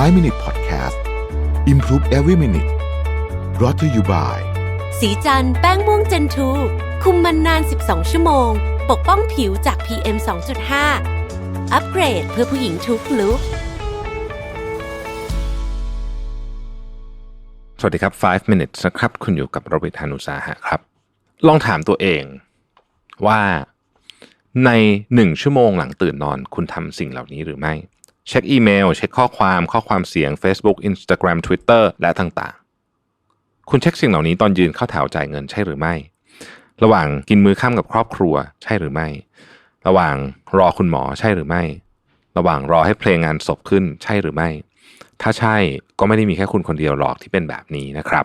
5 Minute Podcast Improve Every Minute brought to you by สีจันแป้งม่วงเจนทูคุมมันนาน 12 ชั่วโมง ปกป้องผิวจาก PM 2.5 อัปเกรดเพื่อผู้หญิงทุกลุกสวัสดีครับ 5 minutes นะครับ คุณอยู่กับรวิทานุสาหะครับ ลองถามตัวเองว่าในหนึ่งชั่วโมงหลังตื่นนอนคุณทำสิ่งเหล่านี้หรือไม่ เช็คอีเมล เช็คข้อความข้อความเสียง Facebook Instagram Twitter และต่างๆ คุณเช็คสิ่งเหล่านี้ตอนยืนเข้าแถวจ่ายเงินใช่หรือไม่ ระหว่างกินมื้อค่ำกับครอบครัวใช่หรือไม่ ระหว่างรอคุณหมอใช่หรือไม่ ระหว่างรอให้เพลงงานศพขึ้นใช่หรือไม่ ถ้าใช่ก็ไม่ได้มีแค่คุณคนเดียวหรอกที่เป็นแบบนี้นะครับ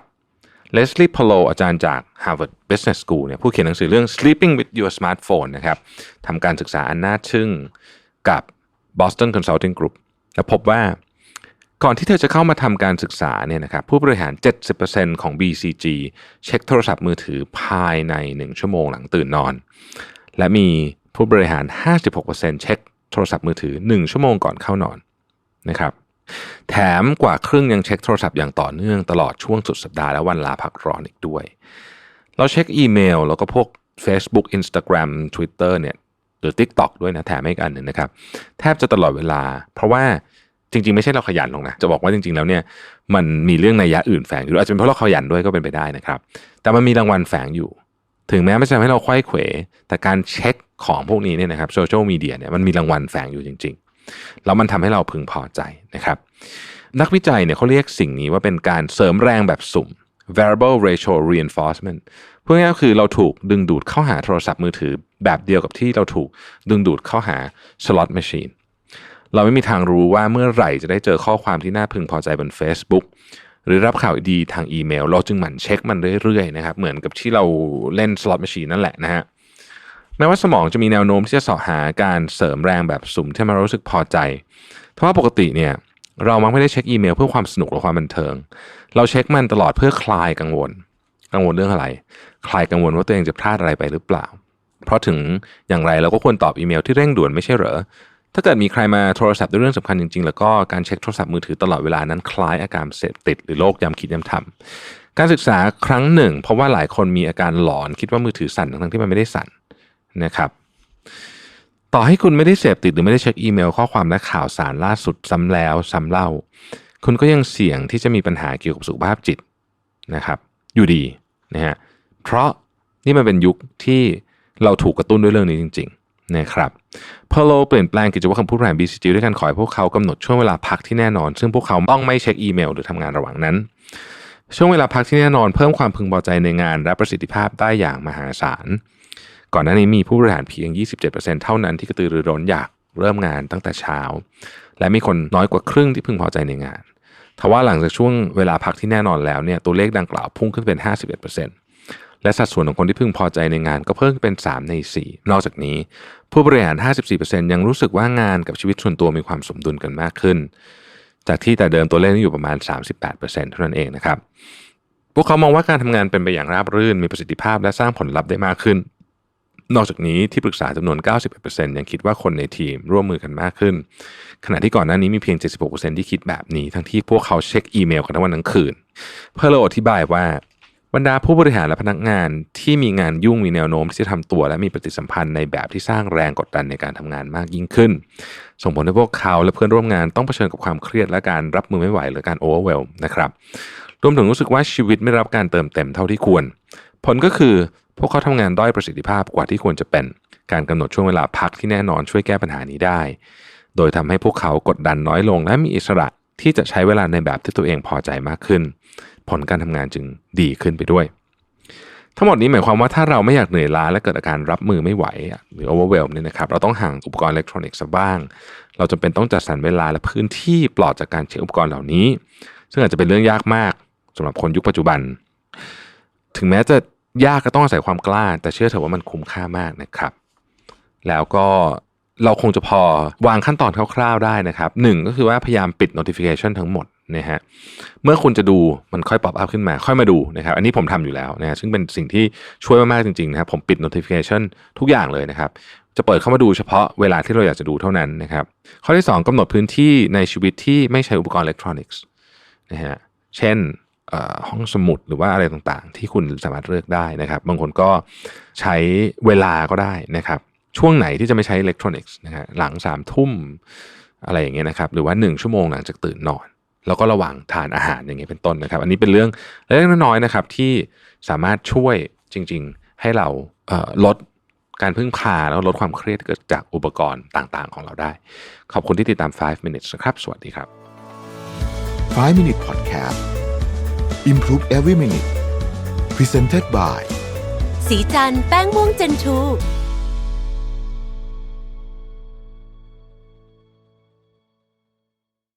เลสลีย์พโลอาจารย์จาก Harvard Business School เนี่ยผู้เขียนหนังสือเรื่อง Sleeping with Your Smartphone นะครับทำการศึกษาอันน่าทึ่งกับ Boston Consulting Group และพบว่าก่อนที่เธอจะเข้ามาทำการศึกษาเนี่ยนะครับผู้บริหาร 70%ของ BCG เช็คโทรศัพท์มือถือภายใน 1 ชั่วโมงหลังตื่นนอน และมีผู้บริหาร 56%เช็คโทรศัพท์มือถือ 1 ชั่วโมงก่อนเข้านอนนะครับแถมกว่าครึ่งยังเช็คโทรศัพท์อย่างต่อเนื่องตลอดช่วงสุดสัปดาห์และวันลาพักร้อนอีกด้วย เราเช็คอีเมลแล้วก็พวก Facebook Instagram Twitter เนี่ย หรือ TikTok ด้วยนะแถมให้อีกอันหนึ่งนะครับ แทบจะตลอดเวลา เพราะว่าจริง ๆ ไม่ใช่เราขยันหรอกนะ จะบอกว่าจริง ๆ แล้วเนี่ยมันมีเรื่องในยะอื่นแฝงอยู่อาจจะเป็นเพราะเราขยันด้วยก็เป็นไปได้นะครับ แต่มันมีรางวัลแฝงอยู่ ถึงแม้ไม่จะทำให้เราควยเขว แต่การเช็คของพวกนี้เนี่ยนะครับโซเชียลมีเดียเนี่ยมันมีรางวัลแฝงอยู่จริง ๆ แล้วมันทำให้เราพึงพอใจนะครับ นักวิจัยเนี่ยเขาเรียกสิ่งนี้ว่าเป็นการเสริมแรงแบบสุ่ม variable ratio reinforcement พูดง่ายๆคือเราถูกดึงดูดเข้าหาโทรศัพท์มือถือแบบเดียวกับที่เราถูกดึงดูดเข้าหา slot machine เราไม่มีทางรู้ว่าเมื่อไหร่จะได้เจอข้อความที่น่าพึงพอใจบน Facebook หรือรับข่าวดีทางอีเมล เราจึงหมั่นเช็คมันเรื่อยๆนะครับเหมือนกับที่เราเล่น slot machine นั่นแหละนะฮะแม้ว่าสมองจะมีแนวโน้มที่จะสาะหาการเสริมแรงแบบสุ่มที่มารู้สึกพอใจเพราะว่าปกติเนี่ยเรามักไม่ได้เช็คอีเมลเพื่อความสนุกหรือความบันเทิง เราเช็คมันตลอดเพื่อคลายกังวล กังวลเรื่องอะไร ใคลายกังวลว่าตัวเองจะพลาดอะไรไปหรือเปล่า เพราะถึงอย่างไรเราก็ควรตอบอีเมลที่เร่งด่วนไม่ใช่เหรอ ถ้าเกิดมีใครมาโทรศัพท์ด้วยเรื่องสำคัญจริงๆ แล้วก็การเช็คโทรศัพท์มือถือตลอดเวลานั้นคล้ายอาการเสพติดหรือโรคยำคิดยำทำการศึกษาครั้งหนึ่ง เพราะว่าหลายคนมีอาการหลอนคิดว่ามือถือสั่นทั้งที่มันไม่ได้สั่นนะครับต่อให้คุณไม่ได้เสพติดหรือไม่ได้เช็คอีเมล ข้อความและข่าวสารล่าสุดซ้ำแล้วซ้ำเล่า คุณก็ยังเสี่ยงที่จะมีปัญหาเกี่ยวกับสุขภาพจิตนะครับ อยู่ดีนะฮะเพราะนี่มันเป็นยุคที่เราถูกกระตุ้นด้วยเรื่องนี้จริงๆนะครับพอโลเปลี่ยนแปลงกิจวัตรของผู้บริหาร BCG ด้วยการขอให้พวกเขากำหนดช่วงเวลาพักที่แน่นอน ซึ่งพวกเขาต้องไม่เช็คอีเมลหรือทำงานระหว่างนั้น ช่วงเวลาพักที่แน่นอนเพิ่มความพึงพอใจในงาน และประสิทธิภาพได้อย่างมหาศาลก่อนหน้านี้มีผู้บริหารเพียง 27%เท่านั้นที่กระตือรือร้นอยากเริ่มงานตั้งแต่เช้า และมีคนน้อยกว่าครึ่งที่พึงพอใจในงาน ทว่าหลังจากช่วงเวลาพักที่แน่นอนแล้วเนี่ยตัวเลขดังกล่าวพุ่งขึ้นเป็น 51%และสัดส่วนของคนที่พึงพอใจในงานก็เพิ่มเป็น 3 ใน 4 นอกจากนี้ ผู้บริหาร 54%ยังรู้สึกว่างานกับชีวิตส่วนตัวมีความสมดุลกันมากขึ้น จากที่แต่เดิมตัวเลขนี้อยู่ประมาณ 38%เท่านั้นเองนะครับพวกเขามองว่าการทำงานเป็นไปอย่างราบรื่นมีประสิทธิภาพและสร้างผลลัพธ์ได้มากขึ้น นอกจากนี้ที่ปรึกษาจำนวน 91%ยังคิดว่าคนในทีมร่วมมือกันมากขึ้น ขณะที่ก่อนหน้านี้มีเพียง 76%ที่คิดแบบนี้ ทั้งที่พวกเขาเช็คอีเมลกันทั้งวันทั้งคืน เพื่อเราอธิบายว่า บรรดาผู้บริหารและพนักงานที่มีงานยุ่งมีแนวโน้มที่จะทำตัว และมีปฏิสัมพันธ์ในแบบที่สร้างแรงกดดันในการทำงานมากยิ่งขึ้น ส่งผลให้พวกเขาและเพื่อนร่วมงานต้องเผชิญกับความเครียดและการรับมือไม่ไหวหรือการโอเวอร์เวลนะครับรวมถึงรู้สึกว่าชีวิตไม่รับการเติมเต็มเท่าที่ควร ผลก็คือพวกเขาทำงานด้อยประสิทธิภาพกว่าที่ควรจะเป็น การกำหนดช่วงเวลาพักที่แน่นอนช่วยแก้ปัญหานี้ได้ โดยทำให้พวกเขากดดันน้อยลง และมีอิสระที่จะใช้เวลาในแบบที่ตัวเองพอใจมากขึ้น ผลการทำงานจึงดีขึ้นไปด้วย ทั้งหมดนี้หมายความว่าถ้าเราไม่อยากเหนื่อยล้าและเกิดอาการรับมือไม่ไหว หรือ overwhelm เนี่ยนะครับเราต้องห่างอุปกรณ์อิเล็กทรอนิกส์บ้าง เราจำเป็นต้องจัดสรรเวลาและพื้นที่ปลอดจากการเช็คอุปกรณ์เหล่านี้ ซึ่งอาจจะเป็นเรื่องยากมากสำหรับคนยุคปัจจุบัน ถึงแม้จะยากก็ต้องอาศัยความกล้า แต่เชื่อเถอะว่ามันคุ้มค่ามากนะครับ แล้วก็เราคงจะพอวางขั้นตอนคร่าวๆได้นะครับหนึ่งก็คือว่าพยายามปิด notification ทั้งหมดนะฮะเมื่อคุณจะดูมันค่อย pop up ขึ้นมา ค่อยมาดูนะครับ อันนี้ผมทำอยู่แล้วนะซึ่งเป็นสิ่งที่ช่วยมากๆจริงๆนะครับผมปิด notification ทุกอย่างเลยนะครับ จะเปิดเข้ามาดูเฉพาะเวลาที่เราอยากจะดูเท่านั้นนะครับ ข้อที่ 2กำหนดพื้นที่ในชีวิตที่ไม่ใช้อุปกรณ์อิเล็กทรอนิกส์นะฮะเช่น ห้องสมุดหรือว่าอะไรต่างๆ ที่คุณสามารถเลือกได้นะครับ บางคนก็ใช้เวลาก็ได้นะครับ ช่วงไหนที่จะไม่ใช้อิเล็กทรอนิกส์นะฮะหลังสามทุ่มอะไรอย่างเงี้ยนะครับหรือว่า 1 ชั่วโมงหลังจากตื่นนอน แล้วก็ระหว่างทานอาหารอย่างเงี้ยเป็นต้นนะครับ อันนี้เป็นเรื่องเล็กน้อยๆนะครับที่สามารถช่วยจริง ๆ ให้เราเลดการพึ่งพาแล้วลดความเครียดเกิดจากอุปกรณ์ต่างๆ ของเราได้ ขอบคุณที่ติดตาม 5 minutes นะครับ สวัสดีครับ 5 Minute Podcast Improve Every Minute Presented by สีจันแป้งม่วงเจนทู